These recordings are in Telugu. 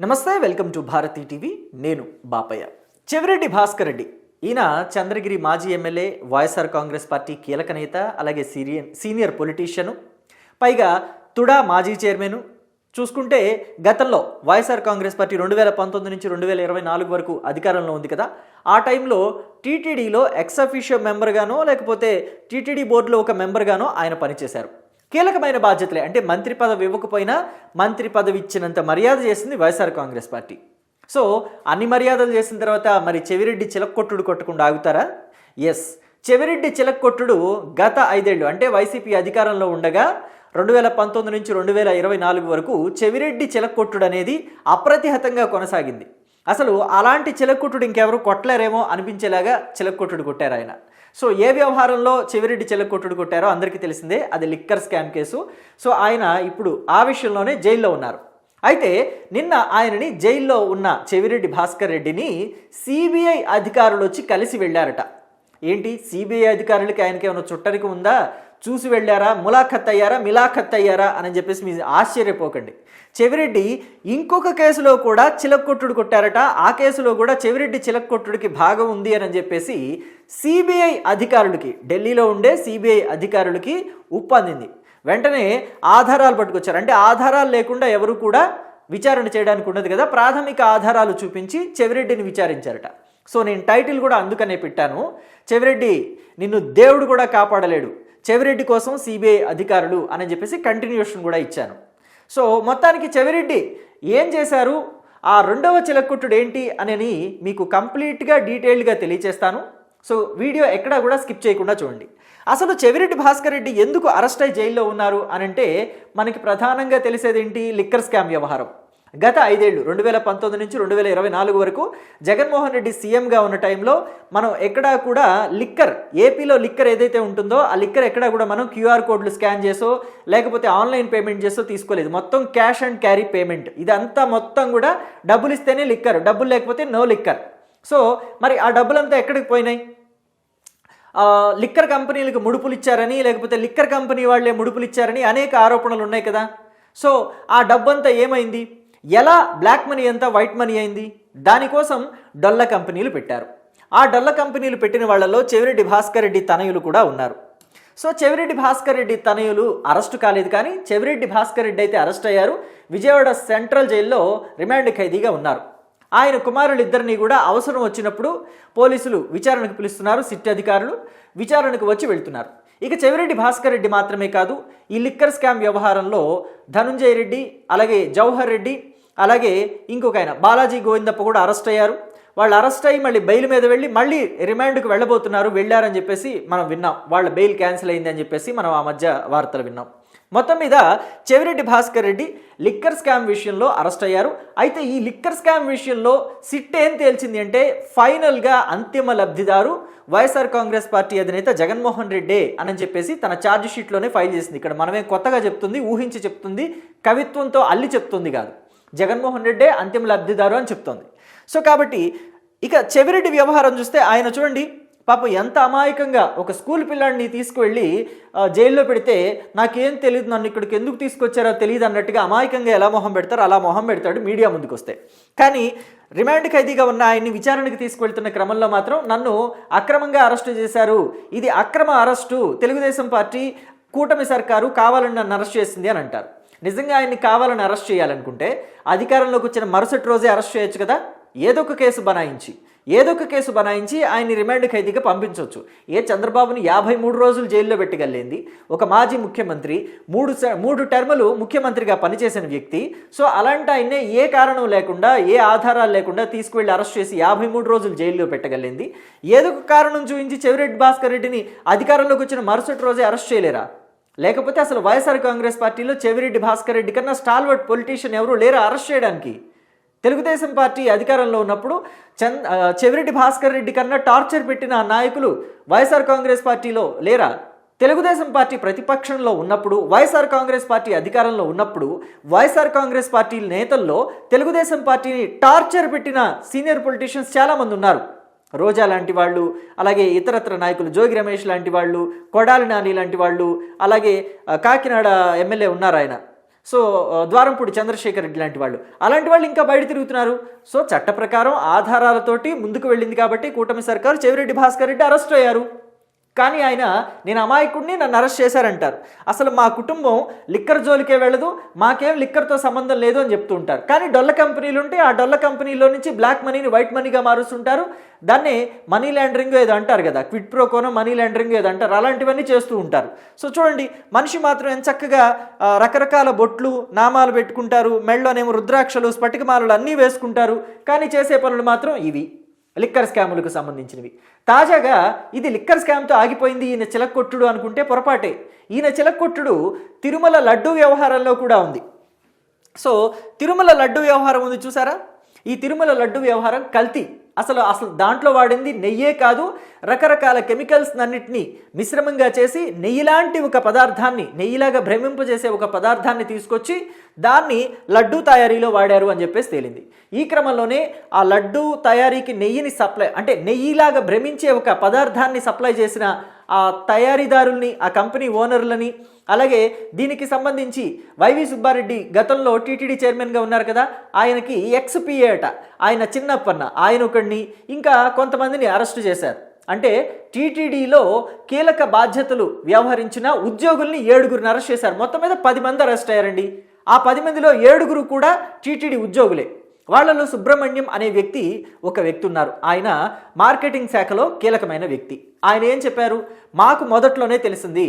నమస్తే వెల్కమ్ టు భారతీ టీవీ. నేను బాపయ్య. చెవిరెడ్డి భాస్కర్ రెడ్డి. ఈయన చంద్రగిరి మాజీ ఎమ్మెల్యే వైఎస్ఆర్ కాంగ్రెస్ పార్టీ కీలక నేత అలాగే సీరియన్ సీనియర్ పొలిటీషియను. పైగా తుడా మాజీ చైర్మన్. చూసుకుంటే గతంలో వైఎస్ఆర్ కాంగ్రెస్ పార్టీ రెండు వేల పంతొమ్మిది నుంచి రెండు వేల ఇరవై నాలుగు వరకు అధికారంలో ఉంది కదా. ఆ టైంలో టీటీడీలో ఎక్స్ అఫీషియో మెంబర్గానో లేకపోతే టీటీడీ బోర్డులో ఒక మెంబర్గానో ఆయన పనిచేశారు. కీలకమైన బాధ్యతలే. అంటే మంత్రి పదవి ఇవ్వకపోయినా మంత్రి పదవి ఇచ్చినంత మర్యాద చేసింది వైఎస్ఆర్ కాంగ్రెస్ పార్టీ. సో అన్ని మర్యాదలు చేసిన తర్వాత మరి చెవిరెడ్డి చిలక్కొట్టుడు కొట్టకుండా ఆగుతారా? ఎస్ చెవిరెడ్డి చిలక్కొట్టుడు గత ఐదేళ్ళు అంటే వైసీపీ అధికారంలో ఉండగా రెండు వేల పంతొమ్మిది నుంచి రెండు వేల ఇరవై నాలుగు వరకు చెవిరెడ్డి చిలక్కొట్టుడు అనేది అప్రతిహతంగా కొనసాగింది. అసలు అలాంటి చిలక్కొట్టుడు ఇంకెవరు కొట్టలేరేమో అనిపించేలాగా చిలక్కొట్టుడు కొట్టారు ఆయన. సో ఏ వ్యవహారంలో చెవిరెడ్డి చెల్లకొట్టుడు కొట్టారో అందరికీ తెలిసిందే అది లిక్కర్ స్కామ్ కేసు. సో ఆయన ఇప్పుడు ఆ విషయంలోనే జైల్లో ఉన్నారు. అయితే నిన్న ఆయనని జైల్లో ఉన్న చెవిరెడ్డి భాస్కర్ రెడ్డిని సిబిఐ అధికారులు వచ్చి కలిసి వెళ్ళారట. ఏంటి? సిబిఐ అధికారులకి ఆయనకి ఏమైనా చుట్టరికి ఉందా? చూసి వెళ్ళారా? ములాఖత్ అయ్యారా? మిలాఖత్ అయ్యారా? అని చెప్పేసి మీరు ఆశ్చర్యపోకండి. చెవిరెడ్డి ఇంకొక కేసులో కూడా చిలక్కొట్టుడు కొట్టారట. ఆ కేసులో కూడా చెవిరెడ్డి చిలక్కొట్టుడికి భాగం ఉంది అని చెప్పేసి సిబిఐ అధికారులకి ఢిల్లీలో ఉండే సిబిఐ అధికారులకి ఉప్పందింది వెంటనే ఆధారాలు పట్టుకొచ్చారు. అంటే ఆధారాలు లేకుండా ఎవరు కూడా విచారణ చేయడానికి ఉండదు కదా. ప్రాథమిక ఆధారాలు చూపించి చెవిరెడ్డిని విచారించారట. సో నేను టైటిల్ కూడా అందుకనే పెట్టాను. చెవిరెడ్డి నిన్ను దేవుడు కూడా కాపాడలేడు. చెవిరెడ్డి కోసం సిబిఐ అధికారులు అని చెప్పేసి కంటిన్యూషన్ కూడా ఇచ్చాను. సో మొత్తానికి చెవిరెడ్డి ఏం చేశారు? ఆ రెండవ చిలక్కుట్టుడు ఏంటి అనేది మీకు కంప్లీట్గా డీటెయిల్డ్గా తెలియచేస్తాను. సో వీడియో ఎక్కడా కూడా స్కిప్ చేయకుండా చూడండి. అసలు చెవిరెడ్డి భాస్కర్ రెడ్డి ఎందుకు అరెస్ట్ అయి జైల్లో ఉన్నారు అనంటే మనకి ప్రధానంగా తెలిసేదేంటి? లిక్కర్ స్కామ్ వ్యవహారం. గత ఐదేళ్ళు రెండు వేల పంతొమ్మిది నుంచి రెండు వేల ఇరవై నాలుగు వరకు జగన్మోహన్ రెడ్డి సీఎంగా ఉన్న టైంలో మనం ఎక్కడా కూడా లిక్కర్ ఏపీలో లిక్కర్ ఏదైతే ఉంటుందో ఆ లిక్కర్ ఎక్కడా కూడా మనం క్యూఆర్ కోడ్లు స్కాన్ చేసో లేకపోతే ఆన్లైన్ పేమెంట్ చేసో తీసుకోలేదు. మొత్తం క్యాష్ అండ్ క్యారీ పేమెంట్. ఇదంతా మొత్తం కూడా డబ్బులు ఇస్తేనే లిక్కర్ డబ్బులు లేకపోతే నో లిక్కర్. సో మరి ఆ డబ్బులంతా ఎక్కడికి పోయినాయి? లిక్కర్ కంపెనీలకు ముడుపులు ఇచ్చారని లేకపోతే లిక్కర్ కంపెనీ వాళ్ళే ముడుపులు ఇచ్చారని అనేక ఆరోపణలు ఉన్నాయి కదా? సో ఆ డబ్బంతా ఏమైంది? ఎలా బ్లాక్ మనీ అంతా వైట్ మనీ అయింది? దానికోసం డొల్ల కంపెనీలు పెట్టారు. ఆ డొల్ల కంపెనీలు పెట్టిన వాళ్ళలో చెవిరెడ్డి భాస్కర్ రెడ్డి తనయులు కూడా ఉన్నారు. సో చెవిరెడ్డి భాస్కర్ రెడ్డి తనయులు అరెస్టు కాలేదు కానీ చెవిరెడ్డి భాస్కర్ రెడ్డి అయితే అరెస్ట్ అయ్యారు. విజయవాడ సెంట్రల్ జైల్లో రిమాండ్ ఖైదీగా ఉన్నారు. ఆయన కుమారులిద్దరినీ కూడా అవసరం వచ్చినప్పుడు పోలీసులు విచారణకు పిలుస్తున్నారు సిట్ అధికారులు విచారణకు వచ్చి వెళ్తున్నారు. ఇక చెవిరెడ్డి భాస్కర్ రెడ్డి మాత్రమే కాదు ఈ లిక్కర్ స్కామ్ వ్యవహారంలో ధనుంజయ రెడ్డి అలాగే జవహర్ రెడ్డి అలాగే ఇంకొక ఆయన బాలాజీ గోవిందప్ప కూడా అరెస్ట్ అయ్యారు. వాళ్ళు అరెస్ట్ అయ్యి మళ్ళీ బెయిల్ మీద వెళ్ళి మళ్ళీ రిమాండ్కు వెళ్ళబోతున్నారు వెళ్ళారని చెప్పేసి మనం విన్నాం. వాళ్ళ బెయిల్ క్యాన్సిల్ అయింది అని చెప్పేసి మనం ఆ మధ్య వార్తలు విన్నాం. మొత్తం మీద చెవిరెడ్డి భాస్కర్ రెడ్డి లిక్కర్ స్కామ్ విషయంలో అరెస్ట్ అయ్యారు. అయితే ఈ లిక్కర్ స్కామ్ విషయంలో సిట్ ఏం తేల్చింది అంటే ఫైనల్గా అంతిమ లబ్ధిదారు వైఎస్ఆర్ కాంగ్రెస్ పార్టీ అధినేత జగన్మోహన్ రెడ్డే అని చెప్పేసి తన ఛార్జ్ షీట్లోనే ఫైల్ చేసింది. ఇక్కడ మనమే కొత్తగా చెప్తుంది ఊహించి చెప్తుంది కవిత్వంతో అల్లి చెప్తుంది కాదు. జగన్మోహన్ రెడ్డే అంతిమ లబ్ధిదారు అని చెప్తోంది. సో కాబట్టి ఇక చెవిరెడ్డి వ్యవహారం చూస్తే ఆయన చూడండి పాపం ఎంత అమాయకంగా ఒక స్కూల్ పిల్లాడిని తీసుకువెళ్ళి జైల్లో పెడితే నాకేం తెలియదు నన్ను ఇక్కడికి ఎందుకు తీసుకొచ్చారో తెలియదు అన్నట్టుగా అమాయకంగా ఎలా మొహం పెడతారో అలా మొహం పెడతాడు మీడియా ముందుకు వస్తే కానీ రిమాండ్ ఖైదీగా ఉన్న ఆయన్ని విచారణకు తీసుకువెళ్తున్న క్రమంలో మాత్రం నన్ను అక్రమంగా అరెస్టు చేశారు. ఇది అక్రమ అరెస్టు. తెలుగుదేశం పార్టీ కూటమి సర్కారు కావాలని నన్ను అరెస్ట్ చేసింది అని అంటారు. నిజంగా ఆయన్ని కావాలని అరెస్ట్ చేయాలనుకుంటే అధికారంలోకి వచ్చిన మరుసటి రోజే అరెస్ట్ చేయొచ్చు కదా? ఏదో ఒక కేసు బనాయించి ఏదో ఒక కేసు బనాయించి ఆయన్ని రిమాండ్ ఖైదీగా పంపించవచ్చు ఏ చంద్రబాబుని యాభై మూడు రోజులు జైల్లో పెట్టగలిగింది ఒక మాజీ ముఖ్యమంత్రి మూడు స- మూడు టర్ములు ముఖ్యమంత్రిగా పనిచేసిన వ్యక్తి. సో అలాంటి ఆయన్నే ఏ కారణం లేకుండా ఏ ఆధారాలు లేకుండా తీసుకువెళ్ళి అరెస్ట్ చేసి యాభై మూడు రోజులు జైల్లో పెట్టగలిగింది ఏదో ఒక కారణం చూపించి చెవిరెడ్డి భాస్కర్ రెడ్డిని అధికారంలోకి వచ్చిన మరుసటి రోజే అరెస్ట్ చేయలేరా? లేకపోతే అసలు వైఎస్ఆర్ కాంగ్రెస్ పార్టీలో చెవిరెడ్డి భాస్కర్ రెడ్డి కన్నా స్టాల్వర్డ్ పొలిటీషియన్ ఎవరు లేరా అరెస్ట్ చేయడానికి. తెలుగుదేశం పార్టీ అధికారంలో ఉన్నప్పుడు చంద్ చెవిరెడ్డి భాస్కర్ రెడ్డి కన్నా టార్చర్ పెట్టిన ఆ నాయకులు వైఎస్ఆర్ కాంగ్రెస్ పార్టీలో లేరా? తెలుగుదేశం పార్టీ ప్రతిపక్షంలో ఉన్నప్పుడు వైఎస్ఆర్ కాంగ్రెస్ పార్టీ అధికారంలో ఉన్నప్పుడు వైఎస్ఆర్ కాంగ్రెస్ పార్టీ నేతల్లో తెలుగుదేశం పార్టీని టార్చర్ పెట్టిన సీనియర్ పొలిటీషియన్స్ చాలామంది ఉన్నారు. రోజా లాంటి వాళ్ళు అలాగే ఇతరత్ర నాయకులు జోగి రమేష్ లాంటి వాళ్ళు కొడాలి నాని లాంటి వాళ్ళు అలాగే కాకినాడ ఎమ్మెల్యే ఉన్నారు ఆయన. సో ద్వారంపూడి చంద్రశేఖర్ రెడ్డి లాంటి వాళ్ళు. అలాంటి వాళ్ళు ఇంకా బయట తిరుగుతున్నారు. సో చట్ట ప్రకారం ఆధారాలతోటి ముందుకు వెళ్ళింది కాబట్టి కూటమి సర్కారు చెవిరెడ్డి భాస్కర్ రెడ్డి అరెస్ట్ అయ్యారు. కానీ ఆయన నేను అమాయకుడిని నన్ను అరెస్ట్ చేశారంటారు. అసలు మా కుటుంబం లిక్కర్ జోలికే వెళ్ళదు మాకేం లిక్కర్తో సంబంధం లేదు అని చెప్తూ ఉంటారు. కానీ డొల్ల కంపెనీలు ఉంటే ఆ డొల్ల కంపెనీలో నుంచి బ్లాక్ మనీని వైట్ మనీగా మారుస్తుంటారు. దాన్ని మనీ లాండరింగ్ ఏదో అంటారు కదా క్విట్ ప్రోకోనో మనీ లాండరింగ్ ఏదో అంటారు అలాంటివన్నీ చేస్తూ ఉంటారు. సో చూడండి మనిషి మాత్రం ఎంత చక్కగా రకరకాల బొట్లు నామాలు పెట్టుకుంటారు మెళ్ళలోనేమో రుద్రాక్షలు స్ఫటికమాలలు అన్నీ వేసుకుంటారు. కానీ చేసే పనులు మాత్రం ఇవి. లిక్కర్ స్కాములకు సంబంధించినవి. తాజాగా ఇది లిక్కర్ స్కామ్తో ఆగిపోయింది. ఈయన చిలక్కొట్టుడు అనుకుంటే పొరపాటే. ఈయన చిలక్కొట్టుడు తిరుమల లడ్డు వ్యవహారంలో కూడా ఉంది. సో తిరుమల లడ్డు వ్యవహారం ఉంది చూసారా? ఈ తిరుమల లడ్డు వ్యవహారం కల్తీ. అసలు అసలు దాంట్లో వాడింది నెయ్యే కాదు రకరకాల కెమికల్స్ అన్నిటినీ మిశ్రమంగా చేసి నెయ్యిలాంటి ఒక పదార్థాన్ని నెయ్యిలాగా భ్రమింపజేసే ఒక పదార్థాన్ని తీసుకొచ్చి దాన్ని లడ్డూ తయారీలో వాడారు అని చెప్పేసి తేలింది. ఈ క్రమంలోనే ఆ లడ్డు తయారీకి నెయ్యిని సప్లై అంటే నెయ్యిలాగా భ్రమించే ఒక పదార్థాన్ని సప్లై చేసిన ఆ తయారీదారుల్ని ఆ కంపెనీ ఓనర్లని అలాగే దీనికి సంబంధించి వైవి సుబ్బారెడ్డి గతంలో టీటీడీ చైర్మన్గా ఉన్నారు కదా ఆయనకి ఎక్స్పిఏ అట ఆయన చిన్నప్పన్న ఆయన ఒకడిని ఇంకా కొంతమందిని అరెస్టు చేశారు. అంటే టీటీడీలో కీలక బాధ్యతలు వ్యవహరించిన ఉద్యోగుల్ని ఏడుగురిని అరెస్ట్ చేశారు. మొత్తం మీద పది మంది అరెస్ట్ అయ్యారండి. ఆ పది మందిలో ఏడుగురు కూడా టీటీడీ ఉద్యోగులే. వాళ్ళలో సుబ్రహ్మణ్యం అనే వ్యక్తి ఒక వ్యక్తి ఉన్నారు. ఆయన మార్కెటింగ్ శాఖలో కీలకమైన వ్యక్తి. ఆయన ఏం చెప్పారు? మాకు మొదట్లోనే తెలిసింది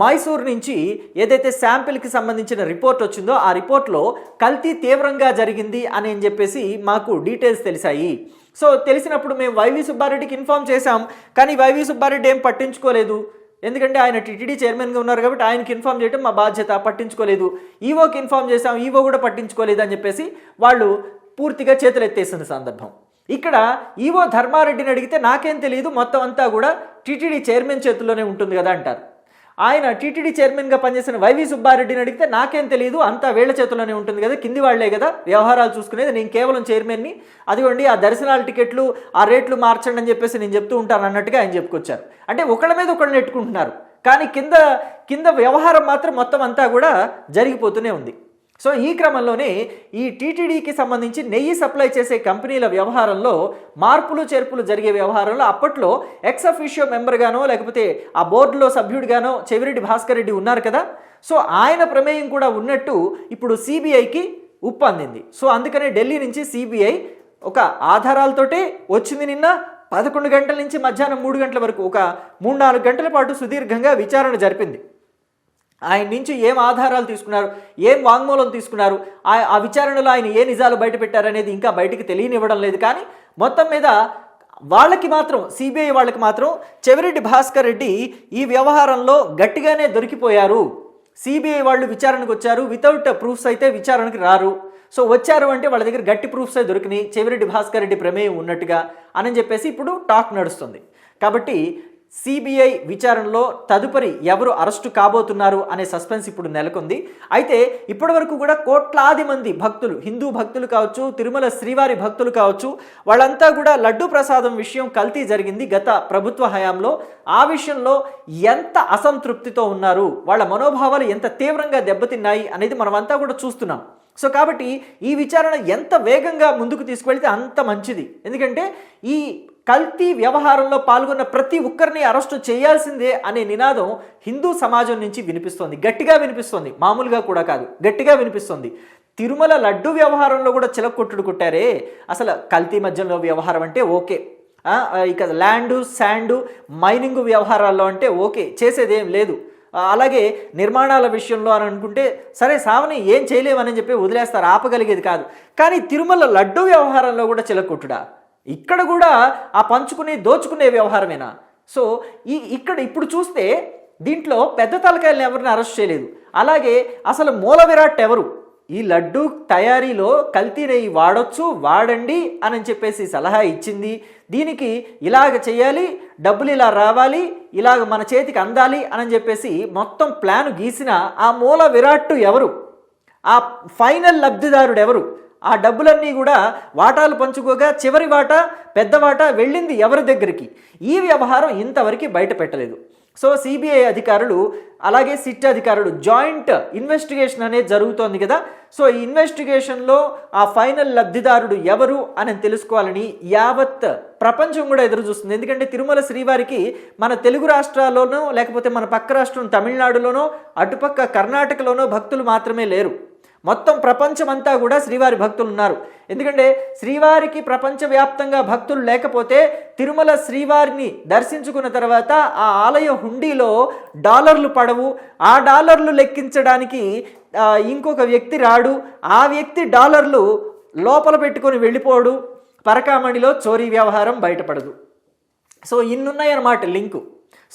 మైసూర్ నుంచి ఏదైతే శాంపిల్కి సంబంధించిన రిపోర్ట్ వచ్చిందో ఆ రిపోర్ట్లో కల్తీ తీవ్రంగా జరిగింది అని అని చెప్పేసి మాకు డీటెయిల్స్ తెలిసాయి. సో తెలిసినప్పుడు మేము వైవి సుబ్బారెడ్డికి ఇన్ఫామ్ చేశాం కానీ వైవి సుబ్బారెడ్డి ఏం పట్టించుకోలేదు. ఎందుకంటే ఆయన టీటీడీ చైర్మన్గా ఉన్నారు కాబట్టి ఆయనకి ఇన్ఫామ్ చేయడం మా బాధ్యత పట్టించుకోలేదు. ఈవోకి ఇన్ఫామ్ చేశాం ఈవో కూడా పట్టించుకోలేదు అని చెప్పేసి వాళ్ళు పూర్తిగా చేతులు ఎత్తేసిన సందర్భం. ఇక్కడ ఈవో ధర్మారెడ్డిని అడిగితే నాకేం తెలియదు మొత్తం అంతా కూడా టీటీడీ చైర్మన్ చేతుల్లోనే ఉంటుంది కదా అంటారు. ఆయన టీటీడీ చైర్మన్గా పనిచేసిన వైవి సుబ్బారెడ్డిని అడిగితే నాకేం తెలియదు అంతా వేళ్ళ చేతుల్లోనే ఉంటుంది కదా కింది వాళ్ళే కదా వ్యవహారాలు చూసుకునేది నేను కేవలం చైర్మన్ని. అదిగోండి ఆ దర్శనాల టికెట్లు ఆ రేట్లు మార్చండి అని చెప్పేసి నేను చెప్తూ ఉంటాను అన్నట్టుగా ఆయన చెప్పుకొచ్చారు. అంటే ఒకళ్ళ మీద ఒకళ్ళు నెట్టుకుంటున్నారు. కానీ కింద కింద వ్యవహారం మాత్రం మొత్తం అంతా కూడా జరిగిపోతూనే ఉంది. సో ఈ క్రమంలోనే ఈ టీటీడీకి సంబంధించి నెయ్యి సప్లై చేసే కంపెనీల వ్యవహారంలో మార్పులు చేర్పులు జరిగే వ్యవహారంలో అప్పట్లో ఎక్స్ అఫీషియో మెంబర్గానో లేకపోతే ఆ బోర్డులో సభ్యుడిగానో చెవిరెడ్డి భాస్కర్ రెడ్డి ఉన్నారు కదా. సో ఆయన ప్రమేయం కూడా ఉన్నట్టు ఇప్పుడు సిబిఐకి ఉప్పు అందింది. సో అందుకనే ఢిల్లీ నుంచి సిబిఐ ఒక ఆధారాలతోటే వచ్చింది నిన్న. పదకొండు గంటల నుంచి మధ్యాహ్నం మూడు గంటల వరకు ఒక మూడు నాలుగు గంటల పాటు సుదీర్ఘంగా విచారణ జరిపింది. ఆయన నుంచి ఏం ఆధారాలు తీసుకున్నారు? ఏం వాంగ్మూలం తీసుకున్నారు? ఆ ఆ విచారణలో ఆయన ఏ నిజాలు బయట పెట్టారనేది ఇంకా బయటికి తెలియనివ్వడం లేదు. కానీ మొత్తం మీద వాళ్ళకి మాత్రం సిబిఐ వాళ్ళకి మాత్రం చెవిరెడ్డి భాస్కర్ రెడ్డి ఈ వ్యవహారంలో గట్టిగానే దొరికిపోయారు. సిబిఐ వాళ్ళు విచారణకు వచ్చారు. వితౌట్ ప్రూఫ్స్ అయితే విచారణకి రారు. సో వచ్చారు అంటే వాళ్ళ దగ్గర గట్టి ప్రూఫ్సే దొరికినాయి. చెవిరెడ్డి భాస్కర్ రెడ్డి ప్రమేయం ఉన్నట్టుగా అని చెప్పేసి ఇప్పుడు టాక్ నడుస్తుంది. కాబట్టి సిబిఐ విచారణలో తదుపరి ఎవరు అరెస్టు కాబోతున్నారు అనే సస్పెన్స్ ఇప్పుడు నెలకొంది. అయితే ఇప్పటివరకు కూడా కోట్లాది మంది భక్తులు హిందూ భక్తులు కావచ్చు తిరుమల శ్రీవారి భక్తులు కావచ్చు వాళ్ళంతా కూడా లడ్డూ ప్రసాదం విషయం కల్తీ జరిగింది గత ప్రభుత్వ హయాంలో. ఆ విషయంలో ఎంత అసంతృప్తితో ఉన్నారు? వాళ్ళ మనోభావాలు ఎంత తీవ్రంగా దెబ్బతిన్నాయి అనేది మనమంతా కూడా చూస్తున్నాం. సో కాబట్టి ఈ విచారణ ఎంత వేగంగా ముందుకు తీసుకువెళ్తే అంత మంచిది. ఎందుకంటే ఈ కల్తీ వ్యవహారంలో పాల్గొన్న ప్రతి ఒక్కరిని అరెస్టు చేయాల్సిందే అనే నినాదం హిందూ సమాజం నుంచి వినిపిస్తోంది. గట్టిగా వినిపిస్తోంది. మామూలుగా కూడా కాదు. గట్టిగా వినిపిస్తోంది. తిరుమల లడ్డు వ్యవహారంలో కూడా చిలకొట్టుడు కొట్టారే. అసలు కల్తీ మధ్యలో వ్యవహారం అంటే ఓకే. ఇక ల్యాండు శాండు మైనింగ్ వ్యవహారాల్లో అంటే ఓకే. చేసేదేం లేదు. అలాగే నిర్మాణాల విషయంలో అని అనుకుంటే సరే సావని ఏం చేయలేమని చెప్పి వదిలేస్తారు. ఆపగలిగేది కాదు. కానీ తిరుమల లడ్డు వ్యవహారంలో కూడా చిలకొట్టుడా ఇక్కడ కూడా ఆ పంచుకునే దోచుకునే వ్యవహారమేనా? సో ఈ ఇక్కడ ఇప్పుడు చూస్తే దీంట్లో పెద్ద తలకాయలను ఎవరిని అరెస్ట్ చేయలేదు. అలాగే అసలు మూల విరాట్ ఎవరు? ఈ లడ్డు తయారీలో కల్తీ నెయ్యి వాడొచ్చు వాడండి అని చెప్పేసి సలహా ఇచ్చింది. దీనికి ఇలాగ చేయాలి డబ్బులు ఇలా రావాలి ఇలాగ మన చేతికి అందాలి అని చెప్పేసి మొత్తం ప్లాన్ గీసిన ఆ మూల విరాట్టు ఎవరు? ఆ ఫైనల్ లబ్ధిదారుడు ఎవరు? ఆ డబ్బులన్నీ కూడా వాటాలు పంచుకోగా చివరి వాటా పెద్ద వాటా వెళ్ళింది ఎవరి దగ్గరికి. ఈ వ్యవహారం ఇంతవరకు బయట పెట్టలేదు. సో సిబిఐ అధికారులు అలాగే సిట్ అధికారులు జాయింట్ ఇన్వెస్టిగేషన్ అనేది జరుగుతోంది కదా. సో ఈ ఇన్వెస్టిగేషన్లో ఆ ఫైనల్ లబ్ధిదారుడు ఎవరు అని తెలుసుకోవాలని యావత్ ప్రపంచం కూడా ఎదురు చూస్తుంది ఎందుకంటే తిరుమల శ్రీవారికి మన తెలుగు రాష్ట్రాల్లోనో లేకపోతే మన పక్క రాష్ట్రం తమిళనాడులోనో అటుపక్క కర్ణాటకలోనో భక్తులు మాత్రమే లేరు. మొత్తం ప్రపంచమంతా కూడా శ్రీవారి భక్తులు ఉన్నారు. ఎందుకంటే శ్రీవారికి ప్రపంచవ్యాప్తంగా భక్తులు లేకపోతే తిరుమల శ్రీవారిని దర్శించుకున్న తర్వాత ఆ ఆలయ హుండీలో డాలర్లు పడవు. ఆ డాలర్లు లెక్కించడానికి ఇంకొక వ్యక్తి రాడు. ఆ వ్యక్తి డాలర్లు లోపల పెట్టుకొని వెళ్ళిపోడు. పరకామణిలో చోరీ వ్యవహారం బయటపడదు. సో ఇన్నున్నాయన్నమాట లింకు.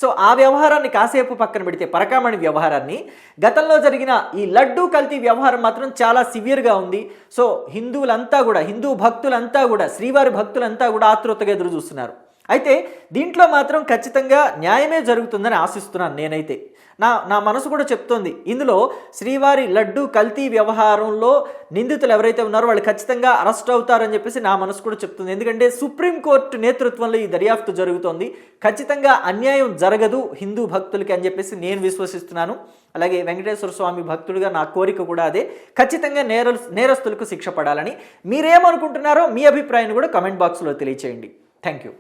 సో ఆ వ్యవహారాన్ని కాసేపు పక్కన పెడితే పరకామణి వ్యవహారాన్ని గతంలో జరిగిన ఈ లడ్డూ కల్తీ వ్యవహారం మాత్రం చాలా సివియర్గా ఉంది. సో హిందువులంతా కూడా హిందూ భక్తులంతా కూడా శ్రీవారి భక్తులంతా కూడా ఆతృతగా ఎదురు చూస్తున్నారు. అయితే దీంట్లో మాత్రం ఖచ్చితంగా న్యాయమే జరుగుతుందని ఆశిస్తున్నాను నేనైతే. నా నా మనసు కూడా చెప్తోంది. ఇందులో శ్రీవారి లడ్డు కల్తీ వ్యవహారంలో నిందితులు ఎవరైతే ఉన్నారో వాళ్ళు ఖచ్చితంగా అరెస్ట్ అవుతారని చెప్పేసి నా మనసు కూడా చెప్తుంది. ఎందుకంటే సుప్రీంకోర్టు నేతృత్వంలో ఈ దర్యాప్తు జరుగుతోంది. ఖచ్చితంగా అన్యాయం జరగదు హిందూ భక్తులకి అని చెప్పేసి నేను విశ్వసిస్తున్నాను. అలాగే వెంకటేశ్వర స్వామి భక్తుడిగా నా కోరిక కూడా అదే. ఖచ్చితంగా నేర నేరస్తులకు శిక్ష పడాలని. మీరేమనుకుంటున్నారో మీ అభిప్రాయాన్ని కూడా కమెంట్ బాక్స్లో తెలియచేయండి. Thank you.